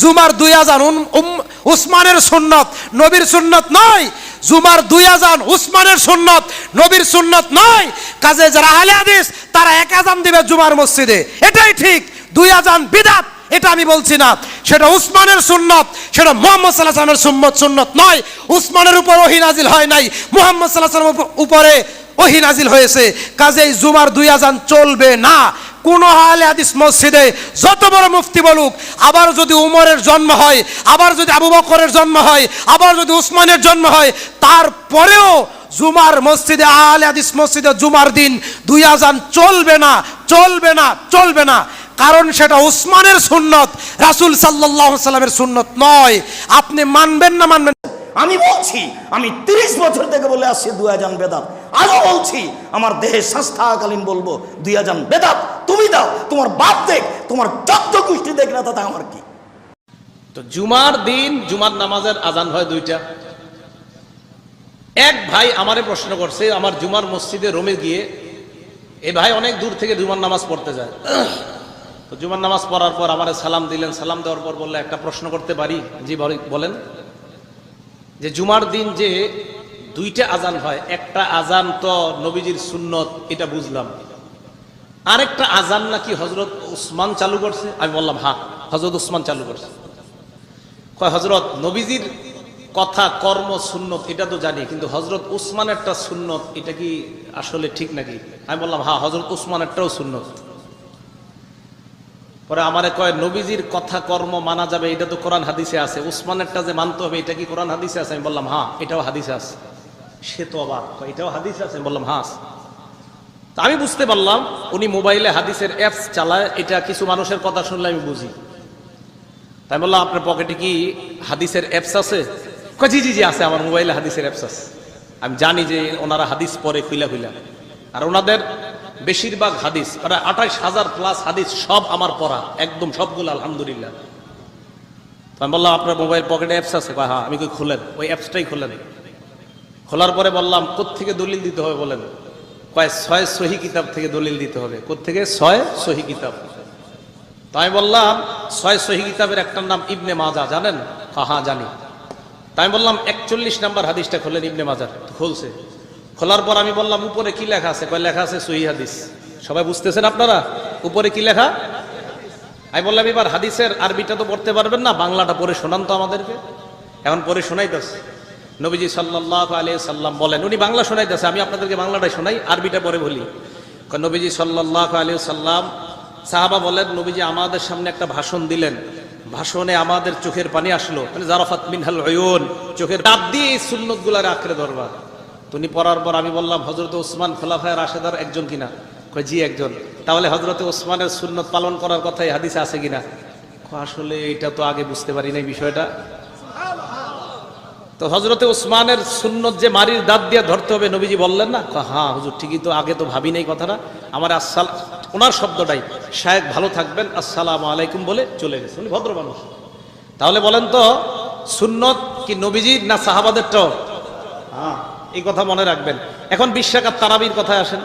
জুমার দুই আজান উসমানের সুন্নত, নবীর সুন্নত নয়। জুমার দুই আজান উসমানের সুন্নত, নবীর সুন্নত নয়। কাজে যারা আহলে হাদিস, তারা এক আজান দিবে জুমার মসজিদে। এটাই ঠিক। দুই আজান বিদাত, এটা আমি বলছি না। সেটা উসমানের সুন্নত, সেটা মোহাম্মদ সাল্লাহ সাল্লামের সুন্নত সুন্নত নয়। উসমানের উপর ওহি নাজিল হয় নাই। মোহাম্মদ সাল্লাহ সাল্লামের উপরে ওহি নাজিল হয়েছে। কাজেই জুমার দুই আজান চলবে না। কোন আহলে হাদিস মসজিদে যত বড় মুফতি বলুক, আবার যদি উমরের জন্ম হয়, আবার যদি আবু বকরের জন্ম হয়, আবার যদি উসমানের জন্ম হয়, তারপরেও জুমার মসজিদে, আহলে হাদিস মসজিদে জুমার দিন দুই আজান চলবে না চলবে না চলবে না। কারণ সেটা উসমানের সুন্নত, রাসূল আলাইহি সাল্লামের সুন্নত নয়। আপনি মানবেন না মানবেন? আমি বলছি, আমি তিরিশ বছর থেকে বলে আসছি দুই আজান বেদাত। আজও বলছি, আমার দেহে সংস্থাকালীন বলব, দুই আজান বেদাত। তুমি দাও, তোমার বাপ দেখ, তোমার চোদ্দ গোষ্ঠী দেখ না তাতে আমার কি? তো জুমার দিন, জুমার নামাজের আজান হয় দুইটা। এক ভাই আমারে প্রশ্ন করছে, আমার জুমার মসজিদে রোমে গিয়ে, এ ভাই অনেক দূর থেকে জুমার নামাজ পড়তে যায়। তো জুমার নামাজ পড়ার পর আমারে সালাম দিলেন, সালাম দেওয়ার পর বললে, একটা প্রশ্ন করতে পারি? জি বলেন। যে জুমার দিন যে দুইটা আজান হয়, একটা আজান তো নবীজির সুন্নত, এটা বুঝলাম। আরেকটা আজান নাকি হজরত উসমান চালু করছে? আমি বললাম হ্যাঁ হজরত উসমান চালু করছে। কয় হজরত নবীজির কথা, কর্ম, সুন্নত, এটা তো জানি, কিন্তু হজরত উসমানেরটা সুন্নত, এটা কি আসলে ঠিক নাকি? আমি বললাম হ্যাঁ হজরত উসমানেরটাও সুন্নত। পরে আমারে কয়, নবীজির কথা, কর্ম মানা যাবে, এটা তো কোরআন হাদিসে আছে। উসমানেরটা যে মানতে হবে, এটা কি কোরআন হাদিসে আছে? আমি বললাম হ্যাঁ এটাও হাদিসে আছে। সে তো অবাক এটাও হাদিসে আছে? আমি বললাম হ্যাঁ আছে। আমি বুঝতে পারলাম, উনি মোবাইলে হাদিসের অ্যাপস চালায়, এটা কিছু মানুষের কথা শুনলে আমি বুঝি। তাই বললাম, আপনার পকেটে কি হাদিসের অ্যাপস আছে? জি জি জি, আছে, আমার মোবাইলে হাদিসের অ্যাপস আছে। আমি জানি যে ওনারা হাদিস পরে খুইলা খুইলা। আর ওনাদের বেশিরভাগ হাদিস, প্রায় আঠাশ হাজার প্লাস হাদিস সব আমার পড়া, একদম সবগুলো আলহামদুলিল্লাহ। আমি বললাম, আপনার মোবাইল পকেটে অ্যাপস আছে? হ্যাঁ আমি কই, খুলেন। ওই অ্যাপসটাই খুলেন। খোলার পরে বললাম, কোত্থেকে দলিল দিতে হবে বলেন? কয়, ছয় সহি কিতাব থেকে দলিল দিতে হবে। কোত্থেকে? ছয় সহি কিতাব। তো আমি বললাম, ছয় সহি কিতাবের একটার নাম ইবনে মাজা জানেন? হ্যাঁ হ্যাঁ জানি তাই বললাম, একচল্লিশ নাম্বার হাদিসটা খোলেন ইবনে মাজার তো খুলছে। খোলার পর আমি বললাম, উপরে কি লেখা আছে? কয়, লেখা আছে সহি হাদিস। সবাই বুঝতেছেন আপনারা? উপরে কি লেখা? আমি বললাম, এবার হাদিসের আরবিটা তো পড়তে পারবেন না, বাংলাটা পড়ে শোনান তো আমাদেরকে। এখন পরে শোনাইতেছে নবীজি সাল্লাহ আলিয়া সাল্লাম বলেন, উনি বাংলা শোনাই শোনাইতেছে, আমি আপনাদেরকে বাংলাটাই শোনাই, আরবিটা পরে বলি। নবীজি সাল্লাহ আলিয়া সাল্লাম, সাহাবা বলেন, নবীজি আমাদের সামনে একটা ভাষণ দিলেন। ভাষণে আমাদের চোখের পানি আসলো। মানে জারাফাত মিনহাল অয়ন চোখের ডাব দিয়ে এই সুন্নতগুলার আঁকড়ে ধরবা তুমি পড়ার পর আমি বললাম হজরত ওসমান খোলাফায় রাশেদার একজন কিনা? জি, একজন। তাহলে হজরত ওসমানের সুন্নত পালন করার কথাই হাদিসে আছে কিনা? আসলে এটা তো আগে বুঝতে পারি না বিষয়টা। তো হজরতে ওসমানের সুন্নত যে মারির দাঁত দিয়ে ধরতে হবে, নবীজি বললেন না? হ্যাঁ হুজুর, ঠিকই তো, আগে তো ভাবি নাই কথাটা। আমার আসসাল ওনার শব্দটাই শায়েক ভালো থাকবেন, আসসালামু আলাইকুম বলে চলে গেছে। উনি ভদ্র মানুষ। তাহলে বলেন তো, সুন্নত কি নবীজির না সাহাবাদের সাহাবাদেরটাও হ্যাঁ এই কথা মনে রাখবেন। এখন বিশ্বাকাত তারাবির কথায় আসেন।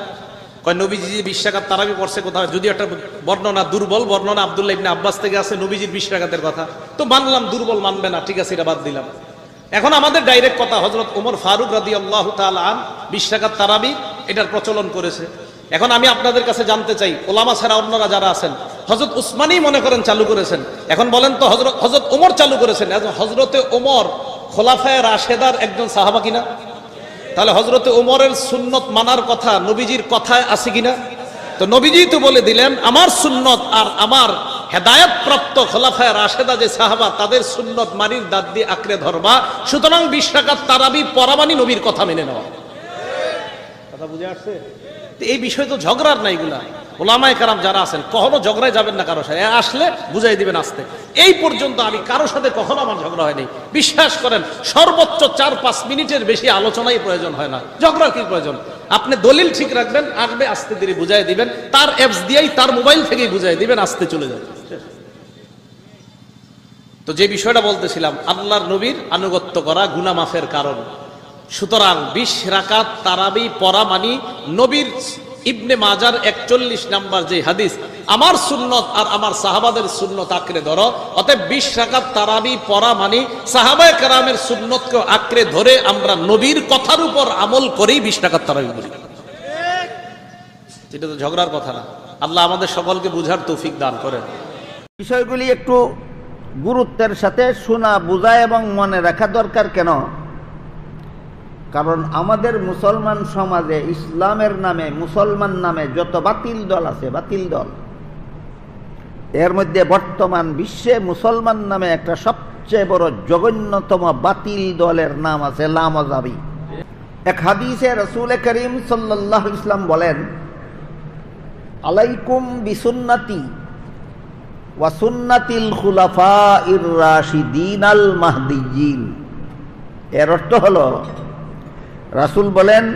কয়, নবীজি যে বিশ্বাকাত তারাবি পড়ছে কোথাও যদি একটা বর্ণনা, দুর্বল বর্ণনা আব্দুল্লাহ ইবনে আব্বাস থেকে আছে নবীজির বিশ্বাকাতের কথা। তো মানলাম, দুর্বল মানবে না, ঠিক আছে, এটা বাদ দিলাম। এখন আমাদের ডাইরেক্ট কথা হজরত ওমর ফারুক রাদি আল্লাহ আন বিশ্বাকাত তারাবি, এটার প্রচলন করেছে। এখন আমি আপনাদের কাছে জানতে চাই, ওলামা ছাড়া অন্যরা যারা আছেন হজরত উসমানই মনে করেন চালু করেছেন। এখন বলেন তো হজরত হজরত ওমর চালু করেছেন হজরতে ওমর খোলাফায় রাশেদার একজন সাহাবা কিনা? তাহলে হজরতে ওমরের সুন্নত মানার কথা, নবীজির কথায় আছে কিনা? তো নবীজি তো বলে দিলেন, আমার সুন্নত আর আমার হেদায়ত প্রাপ্ত খোলাফায় রাশেদা যে সাহাবা তাদের সুন্নত মারির দাঁত দিয়ে আঁকড়ে ধরবা। সুতরাং বিশ টাকার তারাবি পরামানি নবীর কথা মেনে নেওয়া। কথা বুঝে আসছে? এই বিষয় তো ঝগড়ার না এগুলা। ওলামায় কারাম যারা আছেন কখনো ঝগড়ায় যাবেন না কারোর সাথে। আসলে বুঝাই দিবেন আসতে। এই পর্যন্ত আমি কারোর সাথে কখনো আমার ঝগড়া হয়নি। বিশ্বাস করেন সর্বোচ্চ চার পাঁচ মিনিটের বেশি আলোচনাই প্রয়োজন হয় না। ঝগড়ার কি প্রয়োজন? আপনি দলিল ঠিক রাখবেন আসবে আস্তে ধীরে বুঝাই দিবেন। তার অ্যাপস দিয়েই তার মোবাইল থেকেই বুঝাই দিবেন আসতে চলে যাবে। তো যে বিষয়টা বলতেছিলাম, আল্লাহর নবীর আনুগত্য করা গুনা মাফের কারণ। সুতরাং বিশ রাকাত তারাবি পরা মানি নবীর ইবনে মাজার একচল্লিশ নাম্বার যে হাদিস, আমার সুন্নত আর আমার সাহাবাদের সুন্নত আঁকড়ে ধরো, অতএব বিশ রাকাত তারাবি পড়া মানে সাহাবায় কারামের সুন্নতকে আঁকড়ে ধরে আমরা নবীর কথার উপর আমল করেই বিশ রাকাত তারাবি করি এটা তো ঝগড়ার কথা না। আল্লাহ আমাদের সকলকে বুঝার তৌফিক দান করেন। বিষয়গুলি একটু গুরুত্বের সাথে শোনা, বোঝা এবং মনে রাখা দরকার কেন? কারণ আমাদের মুসলমান সমাজে ইসলামের নামে, মুসলমান নামে যত বাতিল দল আছে, বাতিল দল, এর মধ্যে বর্তমান বিশ্বে মুসলমান নামে একটা সবচেয়ে বড় জঘন্যতম বাতিল দলের নাম আছে লামজাবি। এক হাদিসে রসুল করিম সাল্লাহ ইসলাম বলেন, আলাইকুম বিসুন্নাতি খুলাফা আল মাহদিয়িন এর অর্থ হলো, রাসূল বলেন,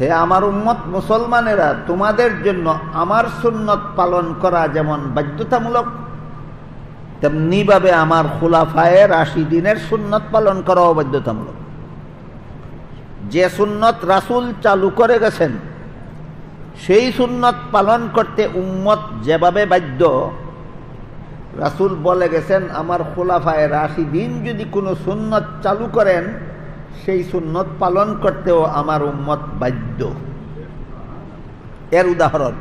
হে আমার উম্মত মুসলমানেরা, তোমাদের জন্য আমার সুন্নত পালন করা যেমন বাধ্যতামূলক তেমনি তেমনিভাবে আমার খুলাফায়ে রাশিদিনের সুন্নত পালন করাও বাধ্যতামূলক। যে সুন্নত রাসূল চালু করে গেছেন, সেই সুন্নত পালন করতে উম্মত যেভাবে বাধ্য রাসূল বলে গেছেন, আমার খোলাফায় রাশি দিন যদি কোনো সুন্নত চালু করেন, সেই সুন্নত পালন করতেও আমার উম্মত বাধ্য। এর উদাহরণ।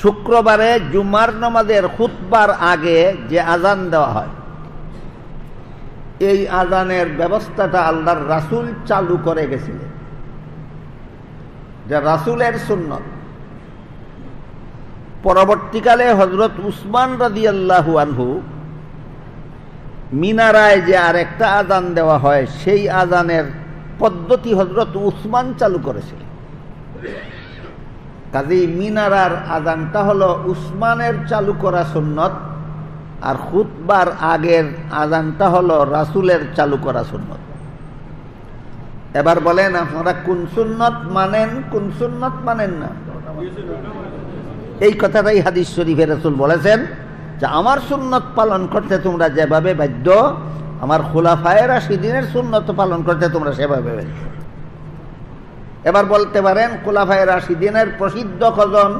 শুক্রবারে জুমার নমাজের খুতবার আগে যে আজান দেওয়া হয়, এই আজানের ব্যবস্থাটা আল্লাহর রাসূল চালু করে গেছিলেন। যা রাসূলের সুন্নত পরবর্তীকালে হজরত উসমান রাদি আল্লাহু আনহু মিনারায় যে আর একটা আজান দেওয়া হয়, সেই আজানের পদ্ধতি হজরত উসমান চালু করেছিল। কাজেই মিনারার আজানটা হলো উসমানের চালু করা সুন্নত, আর খুতবার আগের আজানটা হলো রাসুলের চালু করা সুন্নত। এবার বলেন, আপনারা কোন সুন্নত মানেন, কোন সুন্নত মানেন না? এই কথাটাই হাদিস শরীফে রসুল বলেছেন যে আমার সুন্নত পালন করতে তোমরা যেভাবে বাধ্য, আমার খোলাফায়েরা সেদিনের সুন্নত পালন করতে তোমরা সেভাবে বাধ্য। এবার বলতে পারেন, খোলাফায়েরা সেদিনের প্রসিদ্ধ কজন?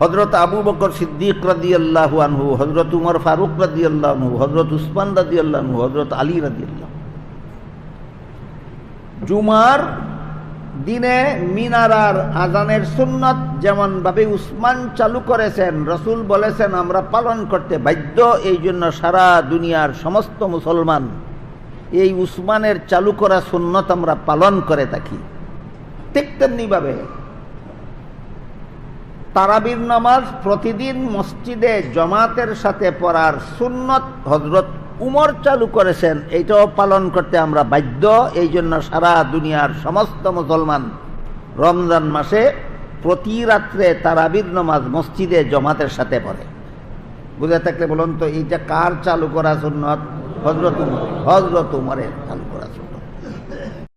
হজরত আবু বকর সিদ্দিক রাদি আল্লাহ আনহু হজরত উমর ফারুক রাদি আল্লাহ হজরত উসমান রাদি আল্লাহ হজরত আলী রাদি আল্লাহ জুমার দিনে মিনারার আজানের সুন্নত যেমন ভাবে উসমান চালু করেছেন, রসুল বলেছেন, আমরা পালন করতে বাধ্য। এই জন্য সারা দুনিয়ার সমস্ত মুসলমান এই উসমানের চালু করা সুন্নত আমরা পালন করে থাকি। ঠিক তেমনিভাবে তারাবির নামাজ প্রতিদিন মসজিদে জমাতের সাথে পড়ার সুন্নত হজরত উমর চালু করেছেন, এইটাও পালন করতে আমরা বাধ্য। এই জন্য সারা দুনিয়ার সমস্ত মুসলমান রমজান মাসে প্রতি রাত্রে তারাবির নমাজ মসজিদে জমাতের সাথে পড়ে। বুঝে থাকলে বলুন তো, এইটা কার চালু করা সুন্নত? হজরত উমর। হজরত উমরের চালু করা সুন্নত।